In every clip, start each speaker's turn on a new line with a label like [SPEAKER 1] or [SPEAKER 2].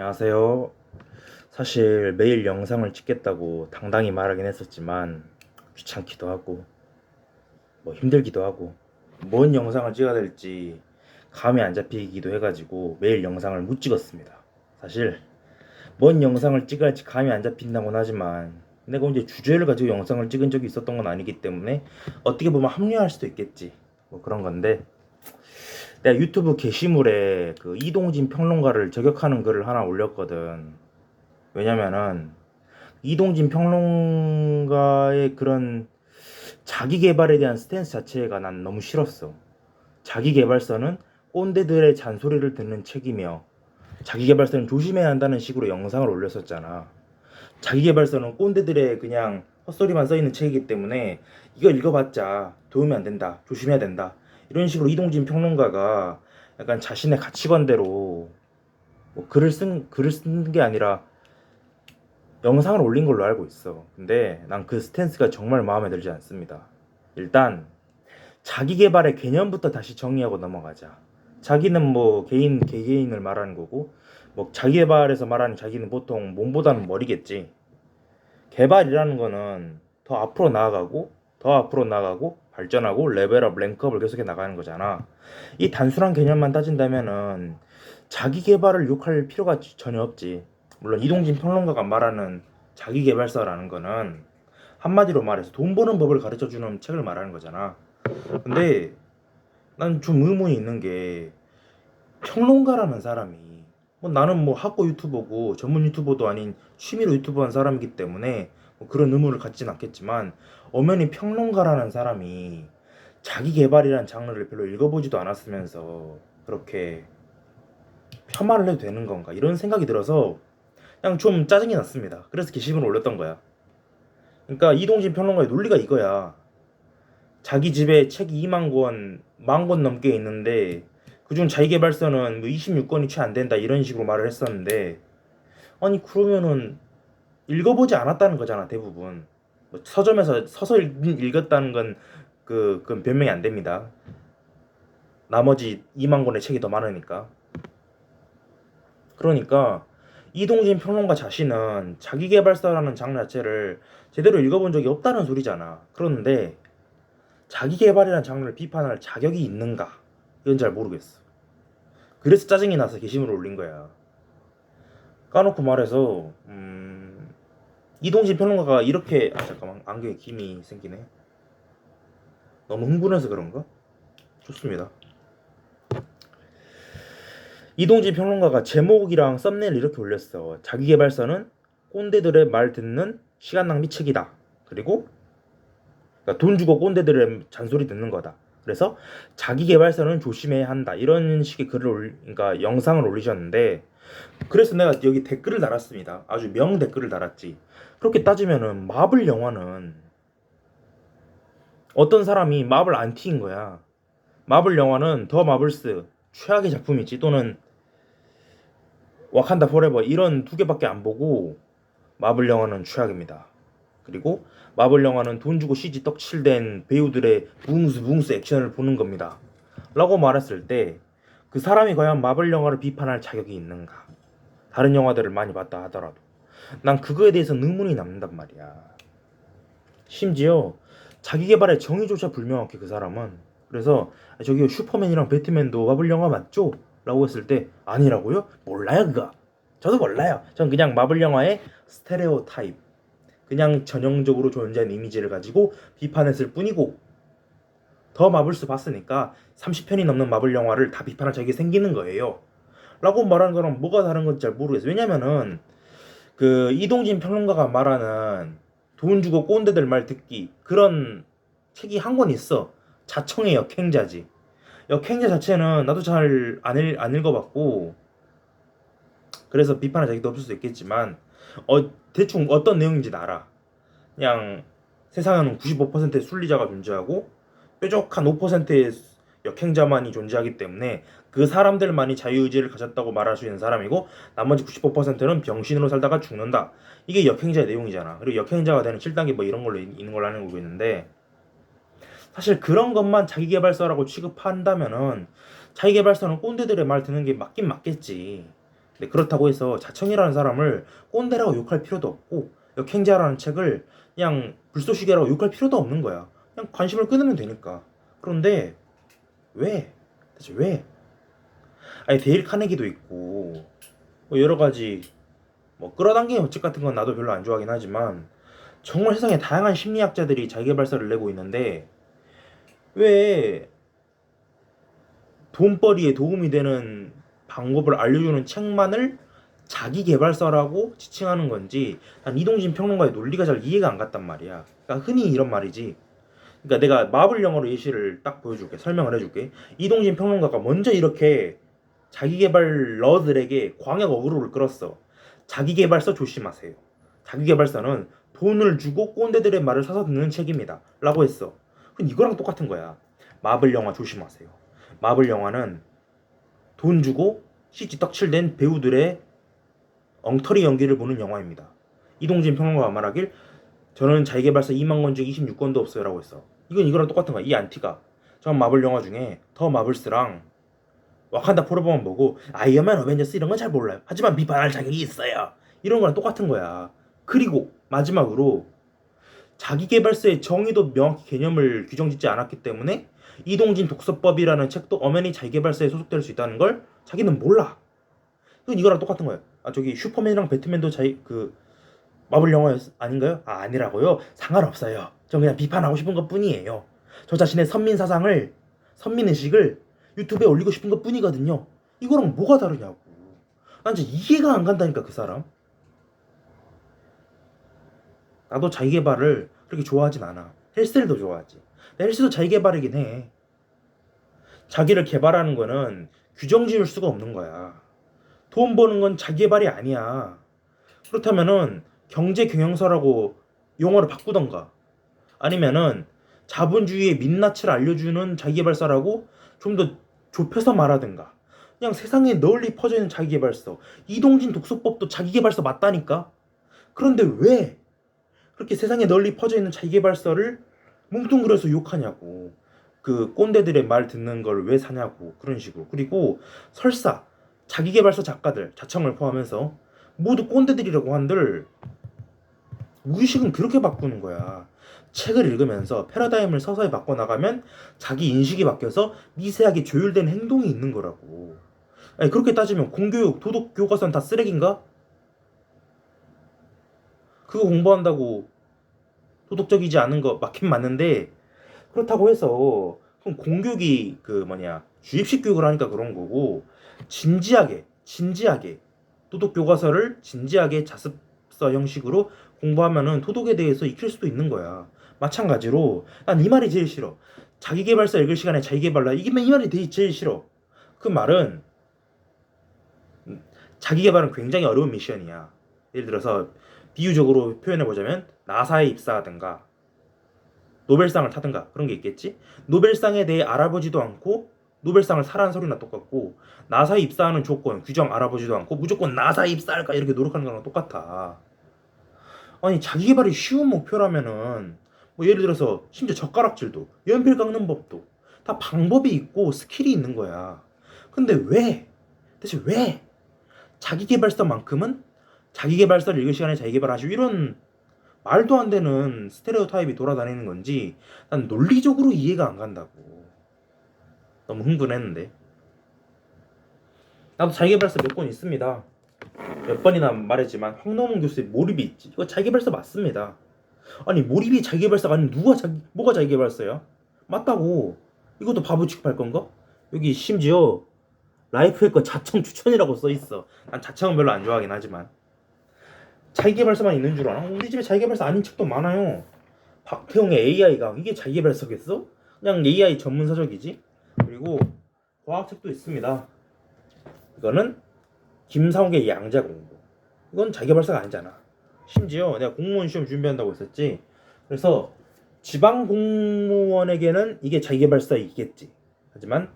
[SPEAKER 1] 안녕하세요. 사실 매일 영상을 찍겠다고 당당히 말하긴 했었지만 귀찮기도 하고 뭐 힘들기도 하고 뭔 영상을 찍어야 될지 감이 안 잡히기도 해가지고 매일 영상을 못 찍었습니다. 사실 뭔 영상을 찍어야 할지 감이 안 잡힌다곤 하지만 내가 언제 주제를 가지고 영상을 찍은 적이 있었던 건 아니기 때문에 어떻게 보면 합리화할 수도 있겠지 뭐 그런 건데 내가 유튜브 게시물에 그 이동진 평론가를 저격하는 글을 하나 올렸거든. 왜냐면은 이동진 평론가의 그런 자기 개발에 대한 스탠스 자체가 난 너무 싫었어. 자기 개발서는 꼰대들의 잔소리를 듣는 책이며 자기 개발서는 조심해야 한다는 식으로 영상을 올렸었잖아. 자기 개발서는 꼰대들의 그냥 헛소리만 써 있는 책이기 때문에 이거 읽어봤자 도움이 안 된다. 조심해야 된다. 이런 식으로 이동진 평론가가 약간 자신의 가치관대로 뭐 글을 쓴 글을 쓴 게 아니라 영상을 올린 걸로 알고 있어. 근데 난 그 스탠스가 정말 마음에 들지 않습니다. 일단 자기 개발의 개념부터 다시 정리하고 넘어가자. 자기는 뭐 개인 개개인을 말하는 거고 뭐 자기 개발에서 말하는 자기는 보통 몸보다는 머리겠지. 개발이라는 거는 더 앞으로 나아가고 더 앞으로 나가고 발전하고 레벨업 랭크업을 계속해 나가는 거잖아. 이 단순한 개념만 따진다면은 자기 개발을 욕할 필요가 전혀 없지. 물론 이동진 평론가가 말하는 자기 개발서라는 거는 한마디로 말해서 돈 버는 법을 가르쳐 주는 책을 말하는 거잖아. 근데 난 좀 의문이 있는 게 평론가라는 사람이 뭐 나는 뭐 학고 유튜버고 전문 유튜버도 아닌 취미로 유튜버 한 사람이기 때문에 뭐 그런 의무를 갖진 않겠지만 엄연히 평론가라는 사람이 자기 개발이라는 장르를 별로 읽어보지도 않았으면서 그렇게 폄하를 해도 되는 건가 이런 생각이 들어서 그냥 좀 짜증이 났습니다. 그래서 게시물을 올렸던 거야. 그러니까 이동진 평론가의 논리가 이거야. 자기 집에 책이 2만 권, 만 권 넘게 있는데 그중 자기 개발서는 뭐 26권이 채 안 된다 이런 식으로 말을 했었는데 아니 그러면은 읽어보지 않았다는 거잖아 대부분. 뭐 서점에서 서서 읽, 읽었다는 건 그, 그건 변명이 안 됩니다. 나머지 2만 권의 책이 더 많으니까. 그러니까 이동진 평론가 자신은 자기개발서라는 장르 자체를 제대로 읽어본 적이 없다는 소리잖아. 그런데 자기개발이라는 장르를 비판할 자격이 있는가? 이건 잘 모르겠어. 그래서 짜증이 나서 게시물을 올린 거야. 까놓고 말해서 음, 이동진 평론가가 이렇게 아 잠깐만 안경에 김이 생기네. 너무 흥분해서 그런가? 좋습니다. 이동진 평론가가 제목이랑 썸네일 이렇게 올렸어. 자기개발서는 꼰대들의 말 듣는 시간 낭비 책이다. 그리고 그러니까 돈 주고 꼰대들의 잔소리 듣는 거다. 그래서 자기 개발서는 조심해야 한다. 이런 식의 글을 올, 그러니까 영상을 올리셨는데 그래서 내가 여기 댓글을 달았습니다. 아주 명 댓글을 달았지. 그렇게 따지면은 마블 영화는 어떤 사람이 마블 안티인 거야. 마블 영화는 더 마블스 최악의 작품이지 또는 와칸다 포레버 이런 두 개밖에 안 보고 마블 영화는 최악입니다. 그리고 마블 영화는 돈 주고 CG 떡칠된 배우들의 붕스 붕스 액션을 보는 겁니다. 라고 말했을 때 그 사람이 과연 마블 영화를 비판할 자격이 있는가? 다른 영화들을 많이 봤다 하더라도 난 그거에 대해서 의문이 남는단 말이야. 심지어 자기 개발의 정의조차 불명확해 그 사람은. 그래서 저기 슈퍼맨이랑 배트맨도 마블 영화 맞죠? 라고 했을 때 아니라고요? 몰라요 그거. 저도 몰라요. 전 그냥 마블 영화의 스테레오 타입 그냥 전형적으로 존재하는 이미지를 가지고 비판했을 뿐이고 더 마블스 봤으니까 30편이 넘는 마블 영화를 다 비판할 자격이 생기는 거예요. 라고 말하는 거랑 뭐가 다른 건지 잘 모르겠어요. 왜냐면은 그 이동진 평론가가 말하는 돈 주고 꼰대들 말 듣기 그런 책이 한 권 있어. 자청의 역행자지. 역행자 자체는 나도 잘안 읽어봤고 그래서 비판할 자격도 없을 수 있겠지만 어, 대충 어떤 내용인지 알아. 그냥 세상에는 95%의 순리자가 존재하고 뾰족한 5%의 역행자만이 존재하기 때문에 그 사람들만이 자유의지를 가졌다고 말할 수 있는 사람이고 나머지 95%는 병신으로 살다가 죽는다. 이게 역행자의 내용이잖아. 그리고 역행자가 되는 7단계 뭐 이런 걸로 있는 걸로 알고 있는데 사실 그런 것만 자기개발서라고 취급한다면은 자기개발서는 꼰대들의 말 듣는 게 맞긴 맞겠지. 근데 그렇다고 해서 자청이라는 사람을 꼰대라고 욕할 필요도 없고 역행자라는 책을 그냥 불쏘시개라고 욕할 필요도 없는 거야. 그냥 관심을 끊으면 되니까. 그런데 왜? 대체 왜? 아니 데일 카네기도 있고 뭐 여러 가지 뭐 끌어당기는 책 같은 건 나도 별로 안 좋아하긴 하지만 정말 세상에 다양한 심리학자들이 자기개발서를 내고 있는데 왜 돈벌이에 도움이 되는 방법을 알려주는 책만을 자기 개발서라고 지칭하는 건지 난 이동진 평론가의 논리가 잘 이해가 안 갔단 말이야. 그러니까 흔히 이런 말이지. 그러니까 내가 마블 영어로 예시를 딱 보여줄게. 설명을 해줄게. 이동진 평론가가 먼저 이렇게 자기 개발러들에게 광역 어그로를 끌었어. 자기 개발서 조심하세요. 자기 개발서는 돈을 주고 꼰대들의 말을 사서 듣는 책입니다. 라고 했어. 그럼 이거랑 똑같은 거야. 마블 영화 조심하세요. 마블 영화는 돈 주고 CG 떡칠된 배우들의 엉터리 연기를 보는 영화입니다. 이동진 평론가가 말하길 저는 자기개발서 2만 권 중 26권도 없어요 라고 했어. 이건 이거랑 똑같은 거야. 이 안티가. 전 마블 영화 중에 더 마블스랑 와칸다 포로버만 보고 아이언맨 어벤져스 이런 건 잘 몰라요. 하지만 비판할 자격이 있어요. 이런 거랑 똑같은 거야. 그리고 마지막으로 자기개발서의 정의도 명확히 개념을 규정짓지 않았기 때문에 이동진 독서법이라는 책도 엄연히 자기개발서에 소속될 수 있다는 걸 자기는 몰라. 이거랑 똑같은 거예요. 아 저기 슈퍼맨이랑 배트맨도 자기 그 마블 영화 아닌가요? 아 아니라고요? 상관없어요. 전 그냥 비판하고 싶은 것 뿐이에요. 저 자신의 선민 사상을 선민 의식을 유튜브에 올리고 싶은 것 뿐이거든요. 이거랑 뭐가 다르냐고. 난 진짜 이해가 안 간다니까 그 사람. 나도 자기 개발을 그렇게 좋아하진 않아. 헬스를 더 좋아하지. 헬스도 자기 개발이긴 해. 자기를 개발하는 거는 규정 지을 수가 없는 거야. 돈 버는 건 자기 개발이 아니야. 그렇다면은 경제 경영서라고 용어를 바꾸던가 아니면은 자본주의의 민낯을 알려주는 자기개발서라고 좀 더 좁혀서 말하든가 그냥 세상에 널리 퍼져 있는 자기개발서 이동진 독서법도 자기개발서 맞다니까 그런데 왜 그렇게 세상에 널리 퍼져 있는 자기개발서를 뭉뚱그려서 욕하냐고 그 꼰대들의 말 듣는 걸 왜 사냐고 그런 식으로 그리고 설사 자기개발서 작가들 자청을 포함해서 모두 꼰대들이라고 한들 무의식은 그렇게 바꾸는 거야. 책을 읽으면서 패러다임을 서서히 바꿔나가면 자기 인식이 바뀌어서 미세하게 조율된 행동이 있는 거라고. 아니, 그렇게 따지면 공교육, 도덕 교과서는 다 쓰레기인가? 그거 공부한다고 도덕적이지 않은 거 맞긴 맞는데 그렇다고 해서 그럼 공교육이 그 뭐냐 주입식 교육을 하니까 그런 거고 진지하게 진지하게 도덕 교과서를 진지하게 자습서 형식으로 공부하면은 도덕에 대해서 익힐 수도 있는 거야. 마찬가지로 난 이 말이 제일 싫어. 자기개발서 읽을 시간에 자기개발라 이게 이 말이 제일 싫어. 그 말은 음, 자기개발은 굉장히 어려운 미션이야. 예를 들어서 비유적으로 표현해 보자면 나사에 입사하든가 노벨상을 타든가 그런 게 있겠지. 노벨상에 대해 알아보지도 않고 노벨상을 사라는 소리나 똑같고 나사에 입사하는 조건 규정 알아보지도 않고 무조건 나사에 입사할까 이렇게 노력하는 거랑 똑같아. 아니 자기 개발이 쉬운 목표라면은 뭐 예를 들어서 심지어 젓가락질도 연필 깎는 법도 다 방법이 있고 스킬이 있는 거야. 근데 왜 대체 왜 자기 개발서만큼은 자기 개발서를 읽을 시간에 자기 개발하시고 이런 말도 안 되는 스테레오 타입이 돌아다니는 건지 난 논리적으로 이해가 안 간다고. 너무 흥분했는데. 나도 자기개발서 몇 권 있습니다. 몇 번이나 말했지만 황노문 교수의 몰입이 있지. 이거 자기개발서 맞습니다. 아니 몰입이 자기개발서가 아니면 누가 자기 뭐가 자기개발서야? 맞다고. 이것도 바보 취급할 건가? 여기 심지어 라이프의 거 자청 추천이라고 써 있어. 난 자청은 별로 안 좋아하긴 하지만 자기개발서만 있는 줄 알아? 우리 집에 자기개발서 아닌 책도 많아요. 박태웅의 AI가 이게 자기개발서겠어? 그냥 AI 전문 서적이지. 그리고 과학책도 있습니다. 이거는 김상욱의 양자 공부. 이건 자기개발서가 아니잖아. 심지어 내가 공무원 시험 준비한다고 했었지. 그래서 지방 공무원에게는 이게 자기개발서이겠지. 하지만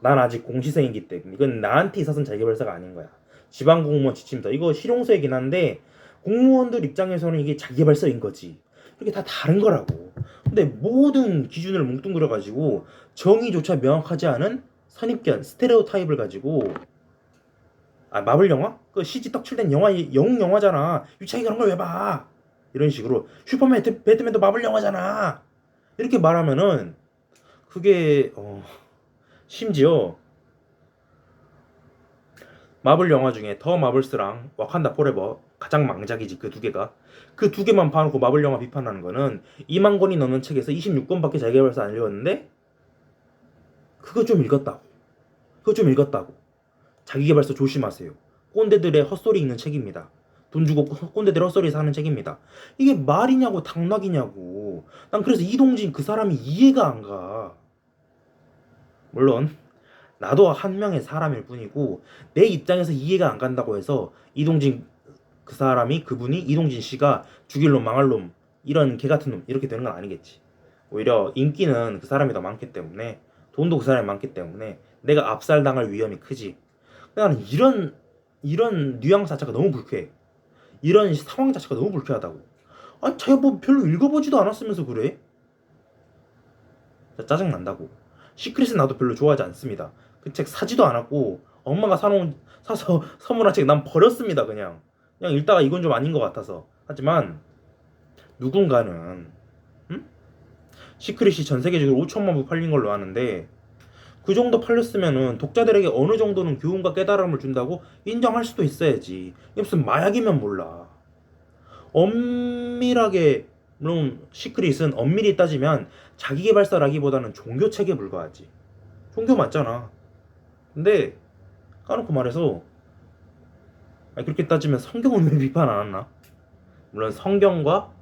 [SPEAKER 1] 난 아직 공시생이기 때문에 이건 나한테 있어서는 자기개발서가 아닌 거야. 지방 공무원 지침서 이거 실용서이긴 한데 공무원들 입장에서는 이게 자기개발서인 거지. 이게 다 다른 거라고. 근데 모든 기준을 뭉뚱그려 가지고 정의조차 명확하지 않은 선입견, 스테레오 타입을 가지고 아 마블 영화? 그 CG 떡칠된 영화 영웅 영화잖아. 유창이 그런 걸 왜 봐? 이런 식으로 슈퍼맨 배- 배트맨도 마블 영화잖아. 이렇게 말하면은 그게 어 심지어 마블 영화 중에 더 마블스랑 와칸다 포레버 가장 망작이지 그 두 개가. 그 두 개만 봐놓고 마블 영화 비판하는 거는 2만 권이 넘는 책에서 26권밖에 자기개발서 안 읽었는데 그거 좀 읽었다고. 그거 좀 읽었다고. 자기개발서 조심하세요. 꼰대들의 헛소리 읽는 책입니다. 돈 주고 꼰대들 헛소리 사는 책입니다. 이게 말이냐고 당락이냐고. 난 그래서 이동진 그 사람이 이해가 안가. 물론 나도 한 명의 사람일 뿐이고 내 입장에서 이해가 안 간다고 해서 이동진 그 사람이 그분이 이동진 씨가 죽일 놈 망할 놈 이런 개 같은 놈 이렇게 되는 건 아니겠지. 오히려 인기는 그 사람이 더 많기 때문에 돈도 그 사람이 많기 때문에 내가 압살당할 위험이 크지. 나는 이런 이런 뉘앙스 자체가 너무 불쾌해. 이런 상황 자체가 너무 불쾌하다고. 아니 자기가 뭐 별로 읽어보지도 않았으면서 그래? 짜증 난다고. 시크릿은 나도 별로 좋아하지 않습니다. 그 책 사지도 않았고 엄마가 사놓은 사서 선물한 책 난 버렸습니다 그냥 그냥 읽다가 이건 좀 아닌 것 같아서. 하지만 누군가는 음? 시크릿이 전 세계적으로 5천만 부 팔린 걸로 아는데 그 정도 팔렸으면은 독자들에게 어느 정도는 교훈과 깨달음을 준다고 인정할 수도 있어야지. 이게 무슨 마약이면 몰라. 엄밀하게 물론 시크릿은 엄밀히 따지면 자기 개발서라기보다는 종교책에 불과하지. 종교 맞잖아. 근데 까놓고 말해서 아니, 그렇게 따지면 성경은 왜 비판 안 했나? 물론 성경과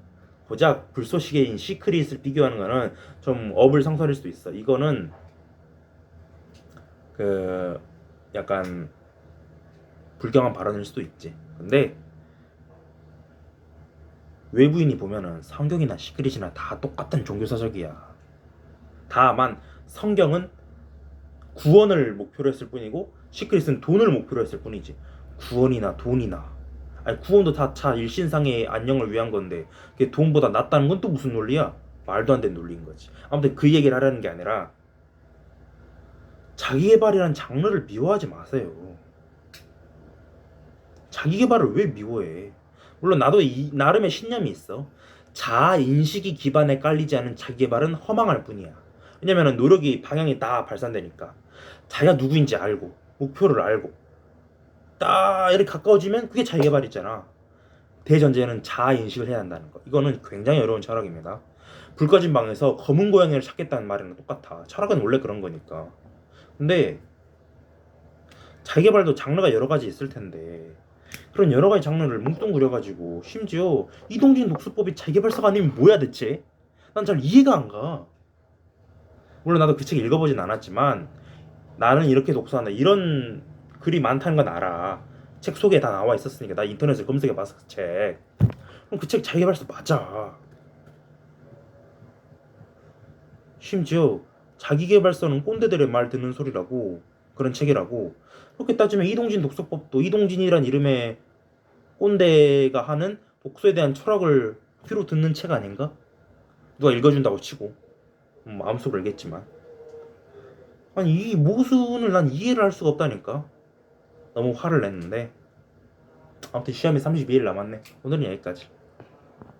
[SPEAKER 1] 고작 불쏘시개인 시크릿을 비교하는 거는 좀 어불성설일 수도 있어. 이거는 그 약간 불경한 발언일 수도 있지. 근데 외부인이 보면은 성경이나 시크릿이나 다 똑같은 종교사적이야. 다만 성경은 구원을 목표로 했을 뿐이고 시크릿은 돈을 목표로 했을 뿐이지. 구원이나 돈이나 아니 구원도 다 차 일신상의 안녕을 위한 건데 그게 돈보다 낫다는 건 또 무슨 논리야? 말도 안 되는 논리인 거지. 아무튼 그 얘기를 하려는 게 아니라 자기 개발이라는 장르를 미워하지 마세요. 자기 개발을 왜 미워해? 물론 나도 이 나름의 신념이 있어. 자아 인식이 기반에 깔리지 않은 자기 개발은 허망할 뿐이야. 왜냐면은 노력이 방향이 다 발산되니까 자기가 누구인지 알고 목표를 알고 딱 이렇게 가까워지면 그게 자기개발이잖아. 대전제는 자아 인식을 해야 한다는 거. 이거는 굉장히 어려운 철학입니다. 불 꺼진 방에서 검은 고양이를 찾겠다는 말이랑 똑같아. 철학은 원래 그런 거니까. 근데 자기개발도 장르가 여러 가지 있을 텐데 그런 여러 가지 장르를 뭉뚱그려가지고 심지어 이동진 독수법이 자기개발서가 아니면 뭐야 대체? 난 잘 이해가 안 가. 물론 나도 그 책 읽어보진 않았지만 나는 이렇게 독서한다 이런 글이 많다는 건 알아. 책 속에 다 나와 있었으니까 나 인터넷에 검색해 봤어 그 책. 그럼 그 책 자기개발서 맞아. 심지어 자기개발서는 꼰대들의 말 듣는 소리라고 그런 책이라고 그렇게 따지면 이동진 독서법도 이동진이란 이름의 꼰대가 하는 독서에 대한 철학을 귀로 듣는 책 아닌가? 누가 읽어준다고 치고 음, 마음속으로 알겠지만 아니 이 모순을 난 이해를 할 수가 없다니까 너무 화를 냈는데. 아무튼 시험이 32일 남았네. 오늘은 여기까지